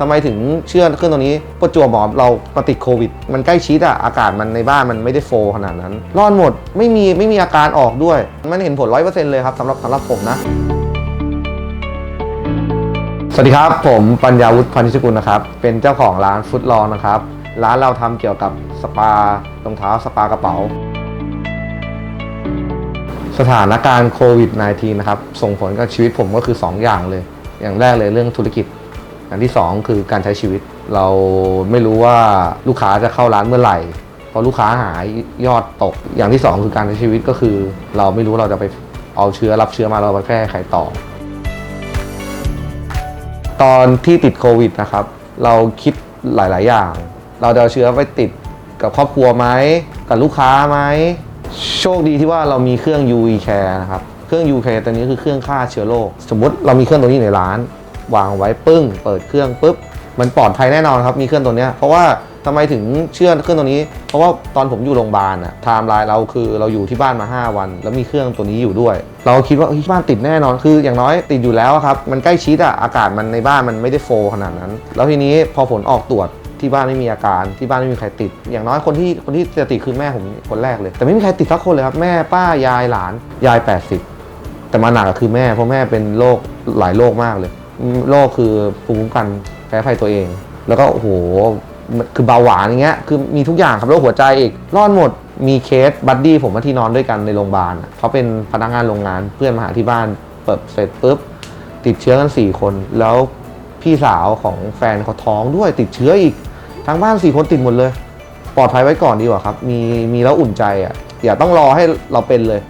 ทำไมถึงเชื่อเครื่องตัวนี้ประจวบหมอเรามาติดโควิด มันใกล้ชิดอะอากาศมันในบ้านมันไม่ได้โฟขนาดนั้น รอดหมดไม่มีไม่มีอาการออกด้วย มันเห็นผลร้อยเปอร์เซ็นต์เลยครับสำหรับสำหรับผมนะ สวัสดีครับ ผมปัญญาวุฒิพันธิชกุลนะครับ เป็นเจ้าของร้านฟุตลองนะครับ ร้านเราทำเกี่ยวกับสปารองเท้าสปากระเป๋าสถานการณ์โควิด -19 นะครับ ส่งผลกับชีวิตผมก็คือ 2 อย่างเลย อย่างแรกเลยเรื่องธุรกิจ อย่างที่ 2 คือการใช้ชีวิต เราไม่รู้ว่าลูกค้าจะเข้าร้านเมื่อไหร่พอลูกค้าหายยอดตก อย่างที่ 2 คือการใช้ชีวิตก็คือ เราไม่รู้เราจะไปเอาเชื้อรับเชื้อมาเราไปแพร่ใครต่อ ตอนที่ติดโควิดนะครับ เราคิดหลาย ๆ อย่าง เราจะเอาเชื้อไปติดกับครอบครัวไหมกับลูกค้าไหมโชคดีที่ว่าเรามีเครื่อง UV Care นะครับ เครื่อง UV Care ตัวนี้คือเครื่องฆ่าเชื้อโรค สมมติเรามีเครื่องตัวนี้ในร้าน วางไว้ปึ้ง เปิดเครื่องปุ๊บมันปลอดภัยแน่นอนครับมีเครื่องตัวนี้เพราะว่าทำไมถึงเชื่อเครื่องตัวนี้ เพราะว่าตอนผมอยู่โรงพยาบาลอะไทม์ไลน์เราคือเราอยู่ที่บ้านมา 5 วัน แล้วมีเครื่องตัวนี้อยู่ด้วย เราคิดว่าเฮ้ยบ้านติดแน่นอนคือ อย่างน้อยติดอยู่แล้วครับ มันใกล้ชิดอะอากาศมันในบ้านมันไม่ได้โฟขนาดนั้น แล้วทีนี้พอผลออกตรวจที่บ้านไม่มีอาการที่บ้านไม่มีใครติด อย่างน้อยคนที่คนที่จะติดคือแม่ผมคนแรกเลย แต่ไม่มีใครติดสักคนเลยครับแม่ป้ายายหลานยาย 80 แต่มาหนักก็คือแม่เพราะแม่เป็นโรคหลายโรคมากเลย โรคคือภูมิคุ้มกันแพ้ภัยตัวเอง แล้วก็โอ้โหคือเบาหวานอย่างเงี้ยคือมีทุกอย่างครับโรคหัวใจอีกรอดหมดมีเคสบัดดี้ผมมาที่นอนด้วยกันในโรงพยาบาลเขาเป็นพนักงานโรงงานเพื่อนมาหาที่บ้านเปิดเสร็จปุ๊บติดเชื้อกัน 4 คน แล้วพี่สาวของแฟนเขาท้องด้วยติดเชื้ออีกทั้งบ้าน 4 คนติดหมดเลย ปลอดภัยไว้ก่อนดีกว่าครับ มีมีแล้วอุ่นใจอะอย่าต้องรอให้เราเป็นเลย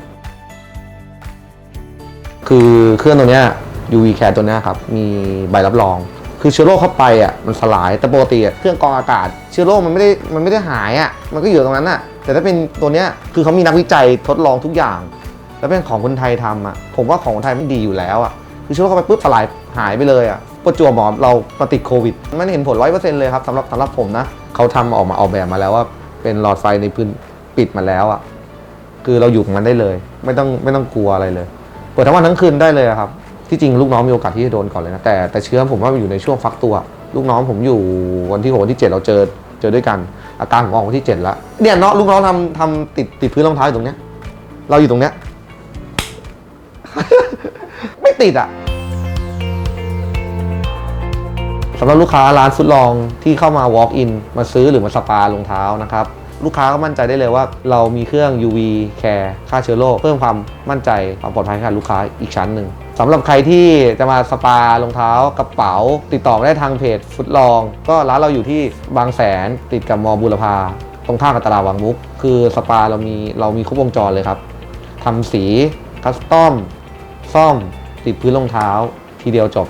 คือเครื่องตัวเนี้ย UV Care ตัวนี้ครับ มีใบรับรอง คือเชื้อโรคเข้าไปอะมันสลายแต่ปกติอะเครื่องกรองอากาศ เชื้อโรคมันไม่ได้มันไม่ได้หายอะมันก็อยู่ตรงนั้นอะแต่ถ้าเป็นตัวเนี้ยคือเขามีนักวิจัยทดลองทุกอย่าง แล้วเป็นของคนไทยทำอะผมว่าของคนไทยมันดีอยู่แล้วอะคือเชื้อโรคเข้าไปปุ๊บสลายหายไปเลยอะประจวบเหมอเรามาติดโควิดไมันเห็นผลร้อยเปอร์เซ็นต์เลยครับสำหรับสำหรับผมนะเขาทำออกมาออกแบบมาแล้วว่าเป็นหลอดไฟในพื้นปิดมาแล้วอะคือเราอยู่ของมันได้เลย ไม่ต้องไม่ต้องกลัวอะไรเลย เปิดทั้งวันทั้งคืนได้เลยครับ ที่จริงลูกน้องมีโอกาสที่จะโดนก่อนเลยนะแต่แต่เชื้อผมว่ามันอยู่ในช่วงฟักตัว ลูกน้องผมอยู่วันที่หกวันที่เจ็ดเราเจอเจอด้วยกัน อาการผมออกวันที่เจ็ดแล้วเนี่ยเนาะลูกน้องทำทำติดติดพื้นรองเท้าอยู่ตรงเนี้ยเราอยู่ตรงเนี้ย ไม่ติดอะสำหรับลูกค้าร้านฟุตลองที่เข้ามา walk in มาซื้อหรือมาสปารองเท้านะครับลูกค้าก็มั่นใจได้เลยว่า เรามีเครื่อง UV Care ฆ่าเชื้อโรคเพิ่มความมั่นใจความปลอดภัยให้กับลูกค้าอีกชั้นหนึ่ง สำหรับใครที่จะมาสปารองเท้ากระเป๋า ติดต่อได้ทางเพจฟุตลอง ก็ร้านเราอยู่ที่บางแสนติดกับมอบุรพาตรงข้ามกับตลาดวังมุก คือสปาเรามีเรามีครบวงจรเลยครับทำสีคัสตอม ซ่อม ติดพื้นรองเท้า ทีเดียวจบ